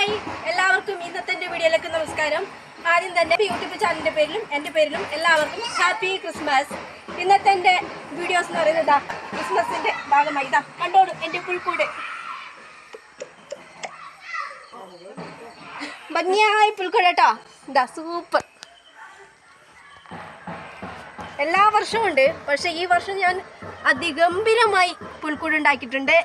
Hi. എല്ലാവർക്കും ഇന്നത്തെ എന്റെ വീഡിയോയിലേക്ക് നമസ്കാരം. ആദ്യം തന്നെ യൂട്യൂബ് ചാനലിന്റെ പേരിലും എന്റെ പേരിലും എല്ലാവർക്കും ഹാപ്പി ക്രിസ്മസ്. ഇന്നത്തെ എന്റെ വീഡിയോസ് എന്ന് പറയുന്നത് ക്രിസ്മസിന്റെ ഭാഗമായി. ഇതാ കണ്ടോളൂ എന്റെ പുൽക്കൂട്. ഭംഗിയായ പുൽക്കൂട് കേട്ടോ. ഇതാ സൂപ്പർ. എല്ലാ വർഷവും ഉണ്ട്. പക്ഷേ ഈ വർഷം ഞാൻ അതിഗംഭീരമായി പുൽക്കൂട് ഉണ്ടാക്കിയിട്ടുണ്ട്.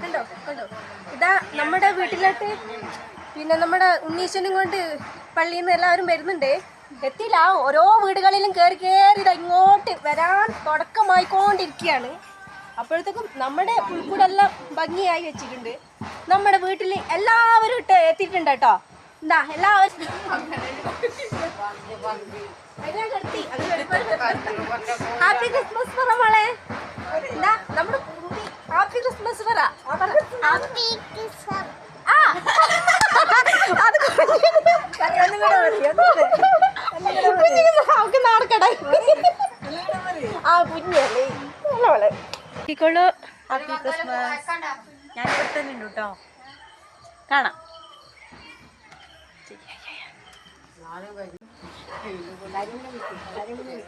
കണ്ടോ കണ്ടോ? ഇതാ നമ്മുടെ വീട്ടിലോട്ട് പിന്നെ നമ്മുടെ ഉണ്ണീശനും കൊണ്ട് പള്ളിയിൽ നിന്ന് എല്ലാവരും വരുന്നുണ്ട്. എത്തിയില്ല ഓരോ വീടുകളിലും കയറി കയറി ഇതാ ഇങ്ങോട്ട് വരാൻ തുടക്കമായിക്കൊണ്ടിരിക്കുകയാണ്. അപ്പോഴത്തേക്കും നമ്മുടെ പുൽക്കൂടെല്ലാം ഭംഗിയായി വെച്ചിട്ടുണ്ട്. നമ്മുടെ വീട്ടിൽ എല്ലാവരും ഇട്ട് എത്തിയിട്ടുണ്ട് കേട്ടോ. എന്താ എല്ലാവരും. ഹാപ്പി ക്രിസ്മസ് പറ മോളെ എന്താ നമ്മുടെ പറ. അത് കുഞ്ഞിന് അവൾക്ക് നാണക്കേടാ. ആ. കുഞ്ഞല്ലേ നല്ല മോളെ ഇക്കൊള്ളു ഹാപ്പി ക്രിസ്മസ്. ഞാൻ ഇവിടെ തന്നെ ഉണ്ട് കേട്ടോ കാണാം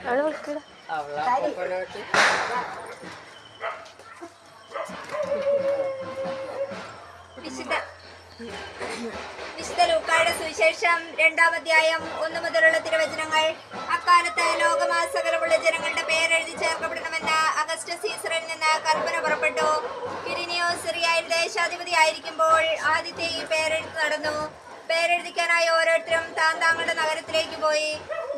അവളെ വിളിക്കടാ സുവിശേഷം രണ്ടാം അധ്യായം ഒന്ന് മുതലുള്ള തിരുവചനങ്ങൾ. അക്കാലത്ത് ലോകമാസകലമുള്ള ജനങ്ങളുടെ പേരെഴുതി ചേർക്കപ്പെടണമെന്ന അഗസ്റ്റ് സീസറിൽ നിന്ന് കൽപ്പന പുറപ്പെട്ടു. കിരിനിയോ സിറിയയിൽ ദേശാധിപതി ആയിരിക്കുമ്പോൾ ആദ്യത്തെ ഈ പേരെഴുത്ത് നടന്നു. പേരെഴുതിക്കാനായി ഓരോരുത്തരും താൻ താങ്കളുടെ നഗരത്തിലേക്ക് പോയി.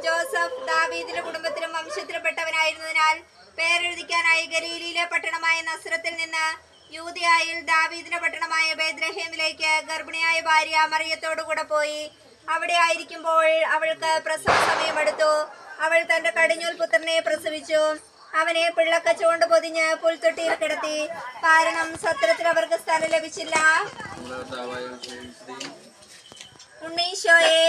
ജോസഫ് ദാവീദിന്റെ കുടുംബത്തിലും വംശത്തിൽപ്പെട്ടവനായിരുന്നതിനാൽ പേരെഴുതിക്കാനായി ഗലീലിയിലെ പട്ടണമായ നസ്രത്തിൽ നിന്ന് യൂതിയായിൽ ദാവീദിന്റെ പട്ടണമായ ബേദ്രഹേമിലേക്ക് ഗർഭിണിയായ ഭാര്യ മറിയത്തോടു കൂടെ പോയി. അവിടെ ആയിരിക്കുമ്പോൾ അവൾക്ക് പ്രസവ സമയമെടുത്തു അവൾ തന്റെ കടിഞ്ഞൂൽ പുത്രനെ പ്രസവിച്ചു. അവനെ പിള്ളക്കച്ചുകൊണ്ട് പൊതിഞ്ഞ് പുൽത്തൊട്ടിയിൽ കിടത്തി. കാരണം സത്രത്തിൽ അവർക്ക് സ്ഥലം ലഭിച്ചില്ല. ഉണ്ണീശോയെ.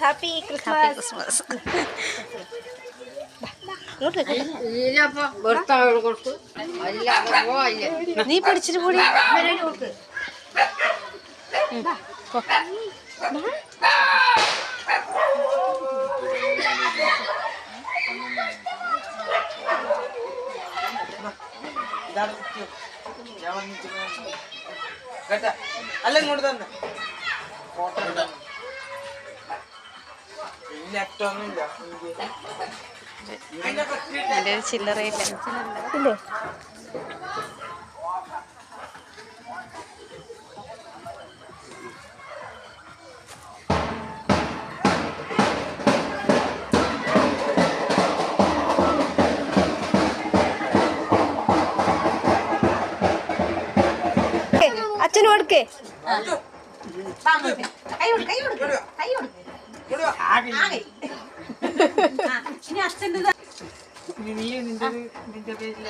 ഹാപ്പി ക്രിസ്മസ് ഹാപ്പി ക്രിസ്മസ് നീ പിടിച്ചിട്ട് കൂടി കേട്ടാ? അല്ല ഇങ്ങോട്ട് തന്നെ. ഫോട്ടോ പിന്നെ എന്റെ ഒരു ചില്ലറയില്ല. കൊടുക്കേ നിന്റെ നിന്റെ പേരിൽ.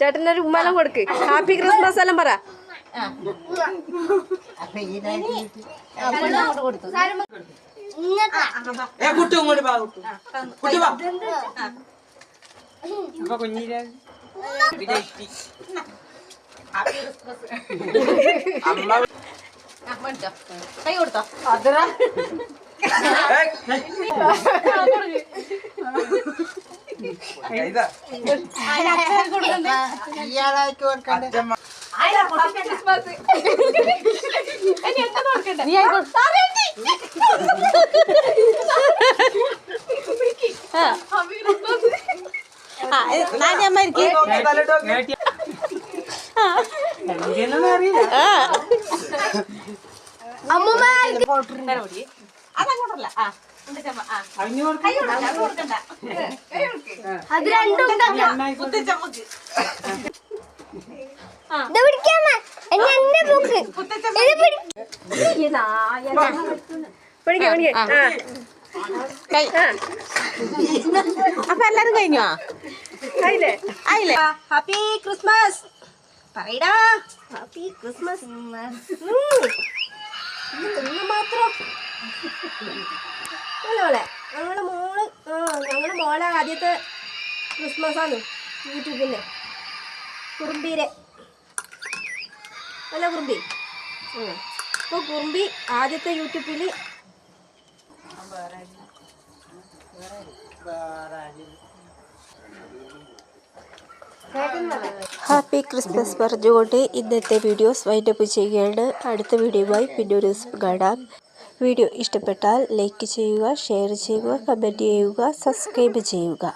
ചേട്ടനൊരു ഉമ്മെല്ലാം കൊടുക്ക്. ഹാപ്പി ക്രിസ്മസ് എല്ലാം പറ. ഏ കുട്ടു ഇങ്ങോട്ട് വാ കുട്ടു. കുട്ടി വാ. അപ്പൊ കുഞ്ഞിരെ. അമ്മ കൈ കൊടുത്തോ? നീ ഇത് പൊടി. അതങ്ങോട്ടല്ല ആ. അത് രണ്ടും നന്നായി കൊടുക്ക്. പിടിക്കാം പിടിക്കാം ആ അപ്പൊ എല്ലാരും കഴിഞ്ഞോ? ആയില്ലേ? ആയില്ലേ? Happy Christmas. പറയടാ. Happy Christmas. മാത്രം. മോളെ ഞങ്ങളുടെ മോൾ ആ ഞങ്ങളുടെ മോളെ ആദ്യത്തെ ക്രിസ്മസ് ആണ് യൂട്യൂബിന്റെ കുറുമ്പീരെ. അല്ല കുറുമ്പി. അപ്പോൾ കുറുമ്പി ആദ്യത്തെ യൂട്യൂബിൽ ഹാപ്പി ക്രിസ്മസ് പറഞ്ഞുകൊണ്ട് ഇന്നത്തെ വീഡിയോസ് വൈൻഡപ്പ് ചെയ്യുകയാണ്. അടുത്ത വീഡിയോയുമായി പിന്നെ ഒരു ദിവസം കാണാം. വീഡിയോ ഇഷ്ടപ്പെട്ടാൽ ലൈക്ക് ചെയ്യുക ഷെയർ ചെയ്യുക കമന്റ് ചെയ്യുക സബ്സ്ക്രൈബ് ചെയ്യുക.